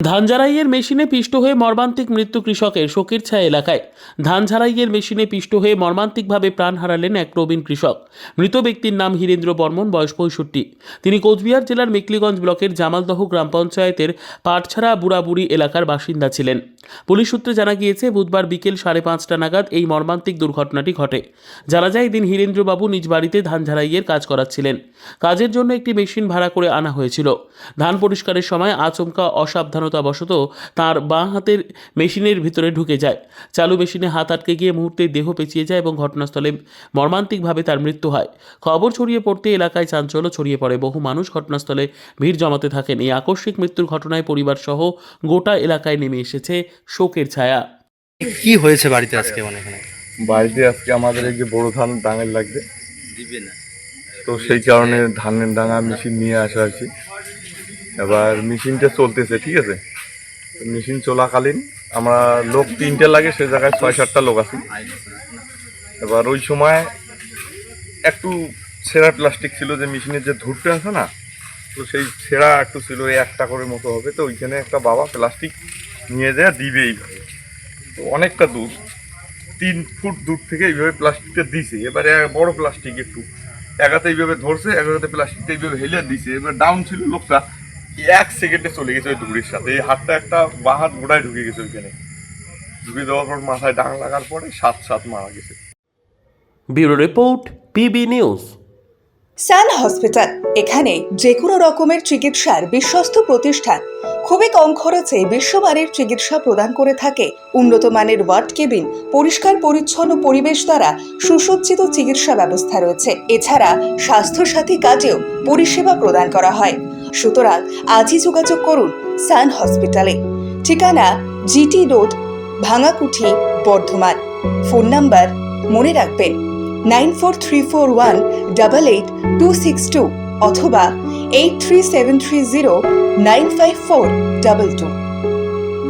ধান ঝাড়াইয়ের মেশিনে পিষ্ট হয়ে মর্মান্তিক মৃত্যু কৃষকের শোকের ছায়া এলাকায়। ধান ঝাড়াইয়ের মেশিনে পিষ্ট হয়ে মর্মান্তিকভাবে প্রাণ হারালেন এক প্রবীণ কৃষক। মৃত ব্যক্তির নাম হীরেন্দ্র বর্মন, বয়স পঁয়ষট্টি। তিনি কোচবিহার জেলার মেকলিগঞ্জ ব্লকের জামালদহ গ্রাম পঞ্চায়েতের পাটছাড়া বুড়াবুড়ি এলাকার বাসিন্দা ছিলেন। পুলিশ সূত্রে জানা গিয়েছে, বুধবার বিকেল সাড়ে পাঁচটা নাগাদ এই মর্মান্তিক দুর্ঘটনাটি ঘটে। জানা যায়, এদিন হীরেন্দ্রবাবু নিজ বাড়িতে ধান ঝাড়াইয়ের কাজ করাচ্ছিলেন। কাজের জন্য একটি মেশিন ভাড়া করে আনা হয়েছিল। ধান পরিষ্কারের সময় আচমকা অসাবধানতাবশত তার বাঁ হাতের মেশিনের ভিতরে ঢুকে যায়। চালু মেশিনে হাত আটকে গিয়ে মুহূর্তে দেহ পেঁচিয়ে যায় এবং ঘটনাস্থলে মর্মান্তিকভাবে তার মৃত্যু হয়। খবর ছড়িয়ে পড়তে এলাকায় চাঞ্চল্য ছড়িয়ে পড়ে। বহু মানুষ ঘটনাস্থলে ভিড় জমাতে থাকেন। এই আকস্মিক মৃত্যুর ঘটনায় পরিবার সহ গোটা এলাকায় নেমে এসেছে শোকের ছায়া। কি হয়েছে বাড়িতে আজকে মানে এখানে? বাড়িতে আজকে আমাদের এই যে বড় ধান ডাঙের লাগবে। তো সেই কারণে ধানের ডাঙা মেশিন নিয়ে আসা আর কি। এবার মেশিনটা চলতেছে, ঠিক আছে? মেশিন চলাকালীন আমরা লোক তিনটে লাগে, সে জায়গায় ছয়, সাতটা লোক আছি। এবার ওই সময় একটু ছেঁড়া প্লাস্টিক ছিল যে মেশিনের যে ধুরটা আছে না, তো সেই ছেঁড়া একটু ছিল একটা করে মতো হবে। তো ওইখানে একটা বাবা প্লাস্টিক নিয়ে যায়, দিবে এইভাবে। তো অনেকটা দূর, তিন ফুট দূর থেকে এইভাবে প্লাস্টিকটা দিছে। এবারে বড় প্লাস্টিক একটু। একাতে এইভাবে ধরছে, একাতে প্লাস্টিকটা এইভাবে হেলে দিছে। এবার ডাউন ছিল লোকটা এক সেকেন্ডে চলে গেছে ওই দূরের সাথে। এই হাতটা একটা বা হাত গোড়ায় ঢুকে গেছে ওইখানে। ঢুকে দেওয়ার পর মাথায় ডাং লাগার পরে সাত সাত মারা গেছে। Bureau report PB news. Sun hospital এখানে যে কোনো রকমের চিকিৎসার বিশ্বস্ত প্রতিষ্ঠান। খুবই কম খরচে বিশ্বমানের চিকিৎসা প্রদান করে থাকে। উন্নত মানের ওয়ার্ড কেবিন পরিষ্কার পরিচ্ছন্ন পরিবেশ দ্বারা সুসজ্জিত চিকিৎসা ব্যবস্থা রয়েছে। এছাড়া স্বাস্থ্যসাথী কাজেও পরিষেবা প্রদান করা হয়। সুতরাং আজই যোগাযোগ করুন সান হসপিটালে। ঠিকানা GT road Bhangakuthi, Bardhaman. Phone number মনে রাখবেন nine four three four one double eight two six two অথবা eight three seven three zero nine five four double two